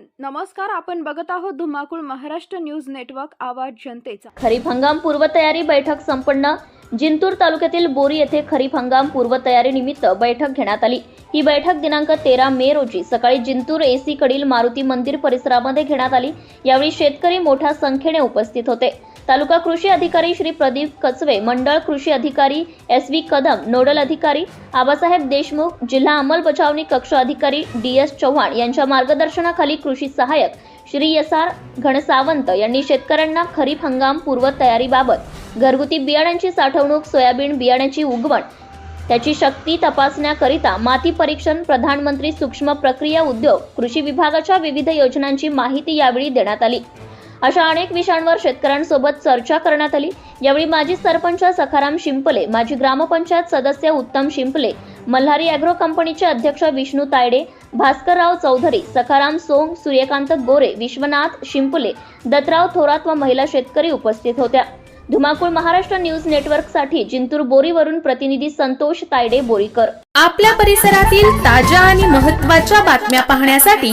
नमस्कार आपण बघत आहोत धुमाकूळ महाराष्ट्र न्यूज नेटवर्क आवाज जनतेचा. खरीप हंगाम पूर्वतयारी बैठक संपन्न. जिंतूर तालुक्यातील बोरी येथे खरीप हंगाम पूर्वतयारीनिमित्त बैठक घेण्यात आली. ही बैठक दिनांक तेरा मे रोजी सकाळी जिंतूर एसी कडील मारुती मंदिर परिसरामध्ये घेण्यात आली. यावेळी शेतकरी मोठ्या संख्येने उपस्थित होते. तालुका कृषी अधिकारी श्री प्रदीप कचवे मंडळ कृषी अधिकारी एस व्ही कदम नोडल अधिकारी आबासाहेब देशमुख जिल्हा अंमलबजावणी कक्ष अधिकारी डी एस चव्हाण यांच्या मार्गदर्शनाखाली कृषी सहाय्यक श्री एस आर घनसावंत यांनी शेतकऱ्यांना खरीप हंगाम पूर्व तयारीबाबत घरगुती बियाण्यांची साठवणूक सोयाबीन बियाण्याची उगवण त्याची शक्ती तपासण्याकरिता माती परीक्षण प्रधानमंत्री सूक्ष्म प्रक्रिया उद्योग कृषी विभागाच्या विविध योजनांची माहिती यावेळी देण्यात आली. अशा अनेक विषयांवर शेतकऱ्यांसोबत चर्चा करण्यात आली. यावेळी माजी सरपंच सखाराम शिंपले माजी ग्रामपंचायत सदस्य उत्तम शिंपले मल्हारी अॅग्रो कंपनीचे अध्यक्ष विष्णू तायडे भास्करराव चौधरी सखाराम सोंग सूर्यकांत गोरे विश्वनाथ शिंपले दत्तराव थोरात व महिला शेतकरी उपस्थित होत्या. धुमाकूळ महाराष्ट्र न्यूज नेटवर्कसाठी जिंतूर बोरीवरून प्रतिनिधी संतोष तायडे बोरीकर. आपल्या परिसरातील ताज्या आणि महत्त्वाच्या बातम्या पाहण्यासाठी